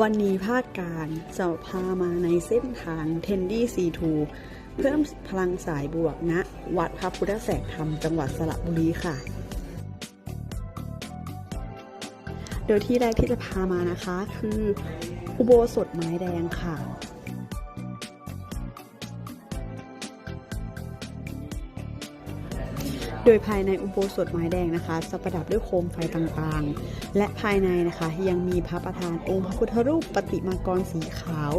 วันนี้ภาคการจะพามาในเส้นทางเทนดี้ซีทูเพิ่มพลังสายบวกณวัดพระพุทธแสงธรรมจังหวัดสระบุรีค่ะ โดยที่แรกที่จะพามานะคะ คืออุโบสถไม้แดงค่ะ โดยภายในอุโบสถไม้แดงนะคะจะประดับด้วยโคมไฟต่างๆ และภายในนะคะยังมีพระประธานองค์พระพุทธรูปปฏิมากรสีขาว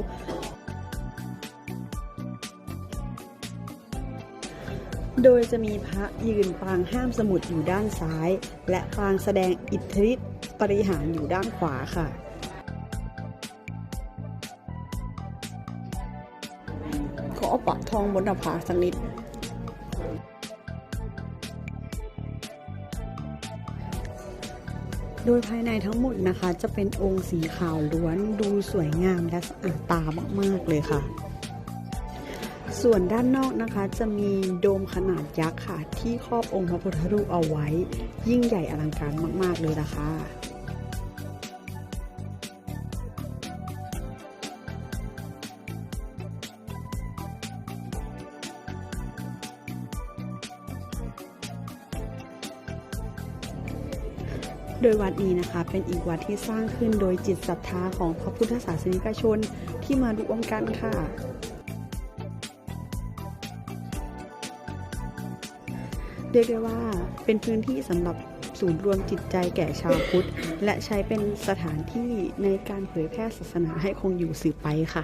โดยจะมีพระยืนปางห้ามสมุดอยู่ด้านซ้าย และปางแสดงอิทธิฤทธิปริหารอยู่ด้านขวาค่ะขอปะทองบนหน้าผาสักนิด โดยภายในทั้งหมดนะคะ จะเป็นองค์สีขาวล้วนดูสวยงามและสะอาดตามากๆเลยค่ะ ส่วนด้านนอกนะคะจะมีโดมขนาดยักษ์ค่ะ ที่ครอบองค์พระพุทธรูปเอาไว้ ยิ่งใหญ่อลังการมาก ๆ เลยนะคะ โดยวัดนี้นะคะเป็นอีกวัดที่สร้างขึ้นโดยจิตศรัทธาของพระพุทธศาสนิกชนที่มาร่วมกันค่ะ เรียกได้ว่าเป็นพื้นที่สำหรับศูนย์รวมจิตใจแก่ชาวพุทธ และใช้เป็นสถานที่ในการเผยแพร่ศาสนาให้คงอยู่สืบไปค่ะ